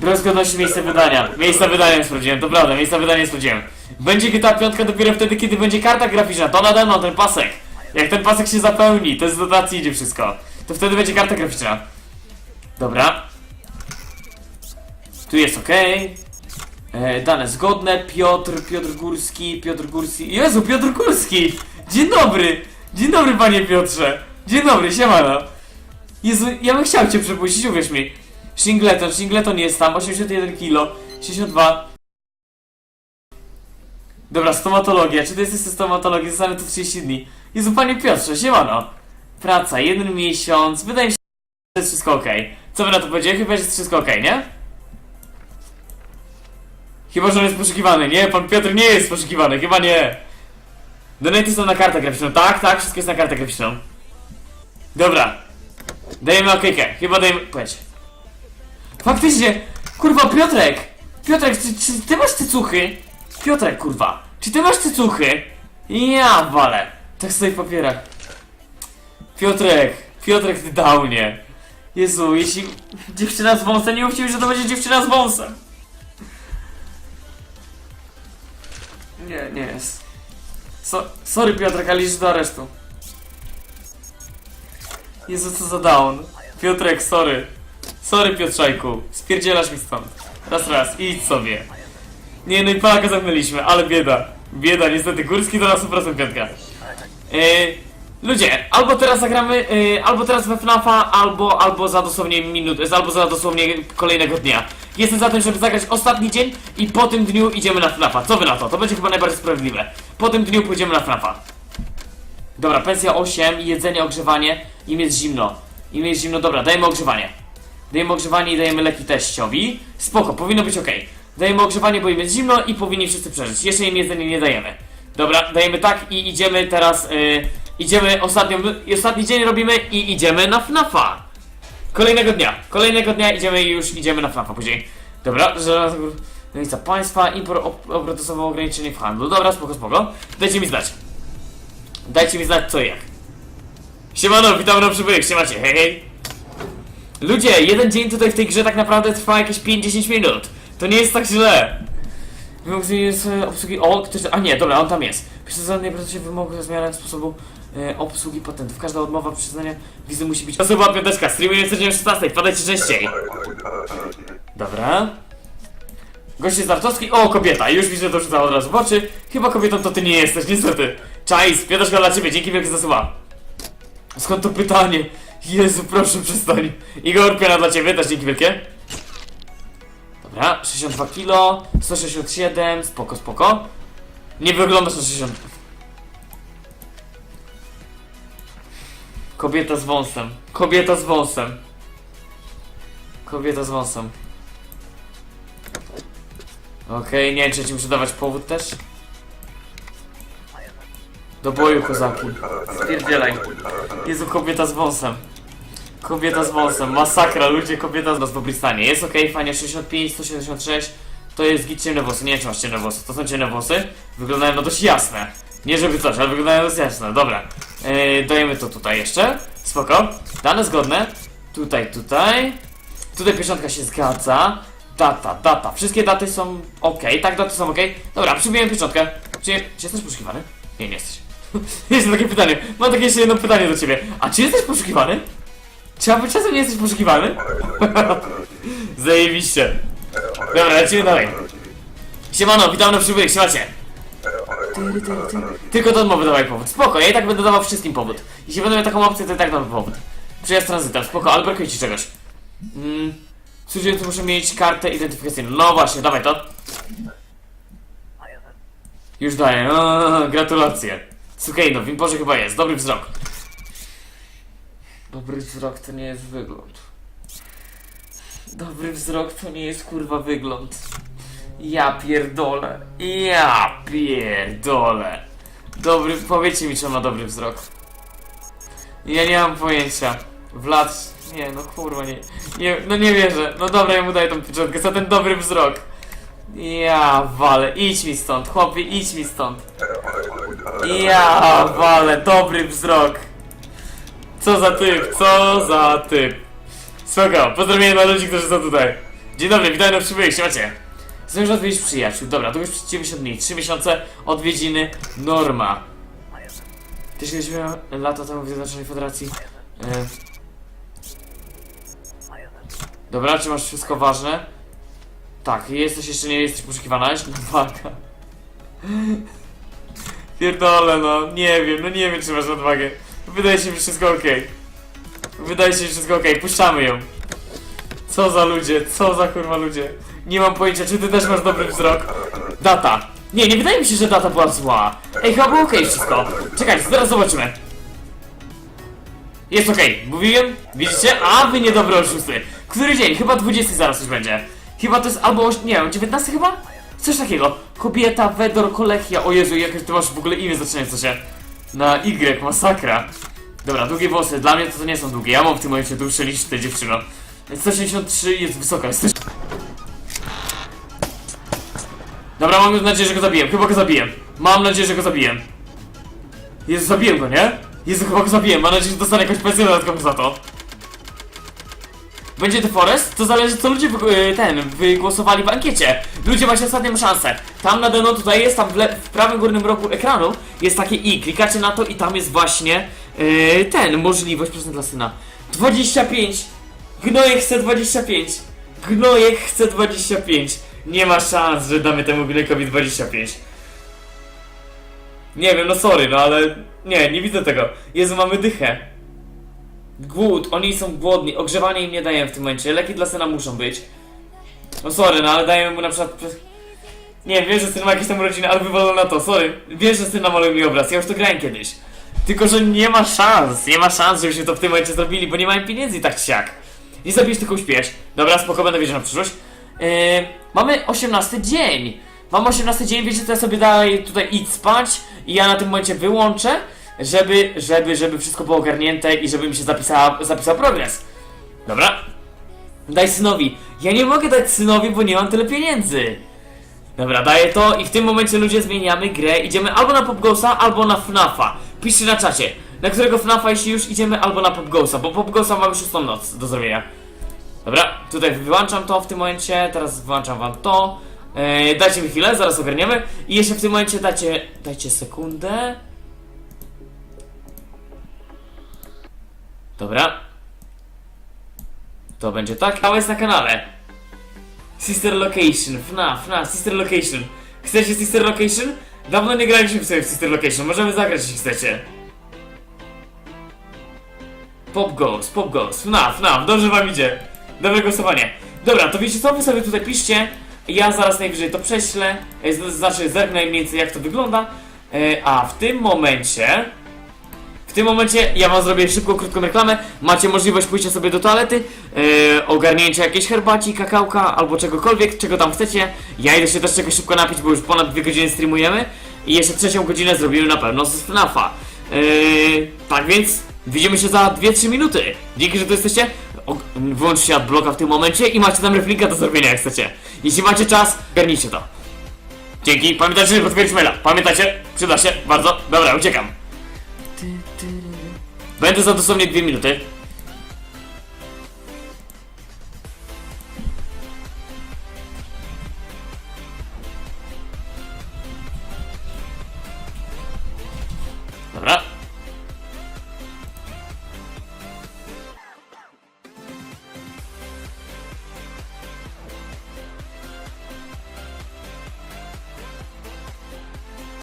Brak zgodności miejsca wydania. Miejsca wydania nie sprawdziłem, to prawda, miejsca wydania nie sprawdziłem. Będzie GTA 5 dopiero wtedy, kiedy będzie karta graficzna, to nade mną ten pasek. Jak ten pasek się zapełni, to z dotacji idzie wszystko. To wtedy będzie karta graficzna. Dobra. Tu jest ok. E, dane zgodne. Piotr, Piotr Górski, Piotr Górski. Jezu, Piotr Górski! Dzień dobry! Dzień dobry, panie Piotrze! Dzień dobry, siemano! Jezu, ja bym chciał cię przepuścić, uwierz mi. Shingleton, Shingleton jest tam, 81 kilo, 62. Dobra, stomatologia. Czy ty jesteś ze stomatologii? Zostanę tu 30 dni. Jezu, panie Piotrze, siemano. Praca, jeden miesiąc. Wydaje mi się, że jest wszystko ok. Co wy na to powiedzieli? Chyba, że jest wszystko ok, nie? Chyba, że on jest poszukiwany. Nie, pan Piotr nie jest poszukiwany, chyba nie. Donaty są na kartę graficzną. Tak, tak, wszystko jest na kartę graficzną. Dobra. Dajemy okejkę. Chyba dajemy... Powiedz. Faktycznie! Kurwa, Piotrek! Piotrek, czy, czy ty masz cycuchy? Piotrek, kurwa. Czy ty masz cycuchy? Ja walę. Tak stoi w papierach. Piotrek, Piotrek, ty dał mnie. Jezu, jeśli dziewczyna z wąsem, nie mówcie że to będzie dziewczyna z wąsem. Nie, nie jest. So, sorry Piotrek, ale idziesz do aresztu. Jezu, co za down. Piotrek, sorry. Sorry Piotrzajku, spierdzielasz mi stąd. Raz, raz, idź sobie. Nie, no i Polaka zamknęliśmy, ale bieda. Bieda, niestety, Górski to na 100% piątka. Yy, ludzie, albo teraz zagramy, yy, albo teraz we FNAFa, albo, albo za dosłownie minut, albo za dosłownie kolejnego dnia. Jestem za tym, żeby zagrać ostatni dzień i po tym dniu idziemy na FNAFa. Co wy na to? To będzie chyba najbardziej sprawiedliwe. Po tym dniu pójdziemy na FNAFa. Dobra, pensja 8, jedzenie, ogrzewanie, im jest zimno. Im jest zimno, dobra, dajemy ogrzewanie. Dajemy ogrzewanie i dajemy leki teściowi. Spoko, powinno być ok. Dajemy ogrzewanie, bo im jest zimno i powinni wszyscy przeżyć. Jeszcze im jedzenie nie dajemy. Dobra, dajemy tak i idziemy teraz. Yy, idziemy ostatnią, ostatni dzień robimy i idziemy na FNAFa. Kolejnego dnia. Kolejnego dnia idziemy i już idziemy na FNAFa później. Dobra, że granica państwa, import obrotowe ograniczenie w handlu. Dobra, spoko, spoko. Dajcie mi znać. Dajcie mi znać co i jak. Siemano, witam na przybyłych, siemacie, hej hej. Ludzie, jeden dzień tutaj w tej grze tak naprawdę trwa jakieś 5-10 minut. To nie jest tak źle. Wymóg jest e, obsługi. O, ktoś. A nie, dobra, on tam jest. Przyznanie procesie wymogów o zmianach sposobu e, obsługi patentów. Każda odmowa przyznania wizy musi być. Osoba piąteczka, streamuje codziennie o 16, wpadajcie częściej. Dobra. Goście z Nartowski. O, kobieta. Już widzę, że to rzuca od razu w oczy. Chyba kobietą to ty nie jesteś, niestety. Czajs, piąteczka dla ciebie, dzięki wielkie za słowa. Skąd to pytanie? Jezu, proszę przestań. Igor, piana dla ciebie, też dzięki wielkie. Dobra, 62 kilo, 167, spoko, spoko. Nie wyglądasz na 60. Kobieta z wąsem. Kobieta z wąsem. Kobieta z wąsem. Okej, nie wiem, czy ci muszę dawać powód też. Do boju, kozaki. Spierdzielaj. Jezu, kobieta z wąsem. Kobieta z wąsem, masakra, ludzie, kobieta z Bristanie. Jest ok, fajnie, 65, 176. To jest git ciemne włosy, nie wiem czy masz ciemne włosy. To są ciemne włosy. Wyglądają no dość jasne. Nie żeby coś, ale wyglądają dość jasne. Dobra. Yy, dajemy to tutaj jeszcze. Spoko. Dane zgodne. Tutaj, tutaj. Tutaj pieczątka się zgadza. Data, data. Wszystkie daty są ok. Tak, daty są ok. Dobra, przybiłem pieczątkę. Czy, czy jesteś poszukiwany? Nie, nie jesteś. Jest takie pytanie. Mam takie jeszcze jedno pytanie do ciebie. A czy jesteś poszukiwany? Aby czasem nie jesteś poszukiwany? Zajebiście. Dobra, lecimy dalej. Siemano, witam na przybyłych, siemacie. Tylko do odmowy dawaj powód. Spoko, ja i tak będę dawał wszystkim powód. Jeśli będę miał taką opcję, to i tak dam powód. Przyjazd tranzytem, spoko, ale brakuje ci czegoś. Mm, Cudzoziemcy muszę mieć kartę identyfikacyjną. No właśnie, dawaj to. Już daję, o, gratulacje. Słuchaj, no w imporze chyba jest, dobry wzrok. Dobry wzrok to nie jest wygląd. Dobry wzrok to nie jest kurwa wygląd. Ja pierdolę. Ja pierdolę. Dobry, powiedzcie mi, czy on ma dobry wzrok. Ja nie mam pojęcia. Wlad... Nie, no kurwa, nie, nie... No nie wierzę. No dobra, ja mu daję tą pieczątkę za ten dobry wzrok. Ja wale, idź mi stąd, chłopie, idź mi stąd. Ja wale, dobry wzrok. Co za typ, co za typ. Spoko, pozdrowienia dla ludzi, którzy są tutaj. Dzień dobry, witam na przybyłych, macie. Chcesz odwiedzić przyjaciół. Dobra, to już 90 dni. 3 miesiące odwiedziny. Norma. Też kiedyś miałem lata temu w Zjednoczonej Federacji. E... Dobra, czy masz wszystko ważne? Tak, jesteś jeszcze nie jesteś poszukiwana, jest nadwaga. Pierdolę, no, nie wiem, no nie wiem, czy masz nadwagę. Wydaje się mi wszystko okej. Wydaje się, że wszystko okej, puszczamy ją. Co za ludzie, co za kurwa ludzie. Nie mam pojęcia, czy ty też masz dobry wzrok. Data. Nie, nie wydaje mi się, że data była zła. Ej, chyba było okej wszystko. Czekajcie, zaraz zobaczymy. Jest okej, mówiłem? Widzicie? A, wy niedobry oszusty. Który dzień? Chyba 20 zaraz już będzie. Chyba to jest albo, nie wiem, 19 chyba? Coś takiego. Kobieta, Wedor, Kolechia. O Jezu, jakie ty masz w ogóle imię zaczynające się na Y, masakra. Dobra, długie włosy. Dla mnie to, to nie są długie. Ja mam w tym momencie dłuższe niż ty, dziewczyno. 183 jest wysoka, jesteś... Dobra, mam nadzieję, że go zabiję. Chyba go zabiję. Mam nadzieję, że go zabiję. Jezu, zabiłem go, nie? Jezu, chyba go zabiję. Mam nadzieję, że dostanę jakąś pensję dodatkową za to. Będzie The Forest? To zależy co ludzie y, ten, wygłosowali w ankiecie. Ludzie macie ostatnią szansę. Tam na dno tutaj jest, tam w, w prawym górnym rogu ekranu jest takie i. Klikacie na to i tam jest właśnie yy, ten, możliwość procent dla syna. 25! Gnojek chce 25! Gnojek chce 25! Nie ma szans, że damy temu gnojkowi 25. Nie wiem, no sorry, no ale nie, nie widzę tego. Jezu, mamy dychę. Głód, oni są głodni, ogrzewanie im nie dajemy w tym momencie, leki dla syna muszą być. No sorry, no ale dajemy mu na przykład... Nie wiem, że syn ma jakieś tam urodziny, ale wywalą na to, sorry. Wiesz, że syn namaluje mi obraz, ja już to grałem kiedyś. Tylko, że nie ma szans, nie ma szans, żebyśmy to w tym momencie zrobili, bo nie mają pieniędzy tak czy siak. Nie zabijesz, tylko uśpiesz. Dobra, spoko, będę wiedział na przyszłość. Yy, mamy 18 dzień. Mam 18 dzień, wiecie co ja sobie dalej tutaj idź spać i ja na tym momencie wyłączę, żeby, żeby, żeby wszystko było ogarnięte i żeby mi się zapisała, zapisał progres. Dobra. Daj synowi. Ja nie mogę dać synowi, bo nie mam tyle pieniędzy. Dobra, daję to i w tym momencie ludzie zmieniamy grę. Idziemy albo na PopGhosta, albo na FNAFa. Piszcie na czacie, na którego FNAFa jeśli już idziemy, albo na PopGhosta, bo PopGhosta mamy szóstą noc do zrobienia. Dobra, tutaj wyłączam to w tym momencie, teraz wyłączam wam to. Eee, dajcie mi chwilę, zaraz ogarniemy. I jeszcze w tym momencie dajcie, dajcie sekundę. Dobra. To będzie tak, a jest na kanale. Sister Location, FNAF, FNAF, Sister Location. Chcecie Sister Location? Dawno nie graliśmy sobie w Sister Location, możemy zagrać jeśli chcecie. Pop Ghost, Pop Ghost, FNAF, FNAF, dobrze wam idzie. Dobre głosowanie. Dobra, to wiecie co, wy sobie tutaj piszcie. Ja zaraz najwyżej to prześlę, e, znaczy zerknę mniej więcej jak to wygląda. E, A w tym momencie... Tym momencie ja wam zrobię szybką, krótką reklamę. Macie możliwość pójścia sobie do toalety, e, ogarnięcia jakiejś herbaci, kakałka albo czegokolwiek, czego tam chcecie. Ja idę się też czegoś szybko napić, bo już ponad dwie godziny streamujemy. I jeszcze trzecią godzinę zrobimy na pewno z FNAFa. E, tak więc widzimy się za 2-3 minuty. Dzięki, że tu jesteście. O, wyłączcie adblocka w tym momencie i macie tam reflinka do zrobienia jak chcecie. Jeśli macie czas, garnijcie to. Dzięki, pamiętajcie, żeby potwierdzić maila. Pamiętajcie, przyda się bardzo. Dobra, uciekam. Będę za dosłownie dwie minuty.